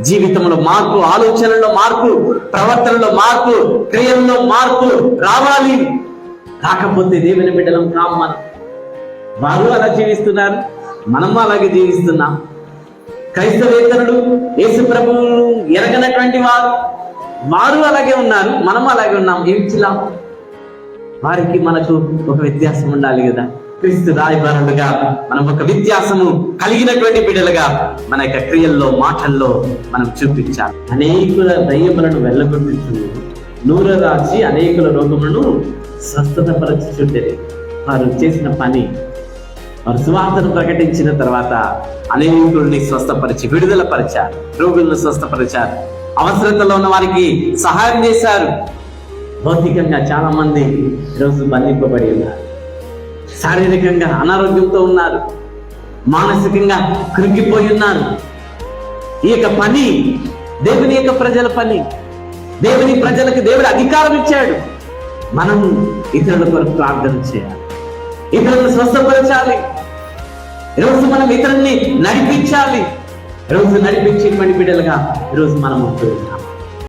జీవితంలో మార్పు ఆలోచనలో మార్పు ప్రవర్తనలో మార్పు క్రియల్లో మార్పు రావాలి. కాకపోతే దేవుని బిడ్డలం కామ్మని వారు అలా జీవిస్తున్నారు. మనం అలాగే జీవిస్తున్నాం. క్రైస్తవేతరుడు యేసు ప్రభువును ఎరగనటువంటి వారు వారు అలాగే ఉన్నారు. మనం అలాగే ఉన్నాం. ఏం చిలా వారికి మనకు ఒక వ్యత్యాసం ఉండాలి కదా. క్రీస్తు రాయబారులుగా మనం ఒక వ్యత్యాసము కలిగినటువంటి బిడ్డలుగా మన యొక్క క్రియల్లో మాటల్లో మనం చూపించాలి. అనేకుల దయ్యములను వెళ్ళగొట్టుచు నూర రాచి అనేకుల రోగములను స్వస్థత పరచుచుండేది వారు చేసిన పని వారు సువార్తను ప్రకటించిన తర్వాత అనేకుల్ని స్వస్థపరిచి విడుదల పరిచారు రోగులను స్వస్థపరిచారు. అవసరతలో ఉన్న వారికి సహాయం చేశారు. భౌతికంగా చాలా మంది ఈరోజు బంధింపబడి ఉన్నారు. శారీరకంగా అనారోగ్యంతో ఉన్నారు. మానసికంగా కృంగిపోయి ఉన్నారు. ఈ యొక్క పని దేవుని యొక్క ప్రజల పని. దేవుని ప్రజలకు దేవుడు అధికారం ఇచ్చాడు. మనం ఇతరుల కొరకు ప్రార్థన చేయాలి. ఇతరులను స్వస్థపరచాలి. ఈరోజు మనం ఇతరుల్ని నడిపించాలి. ఈరోజు నడిపించేటువంటి బిడ్డలుగా ఈరోజు మనం ఉంటూ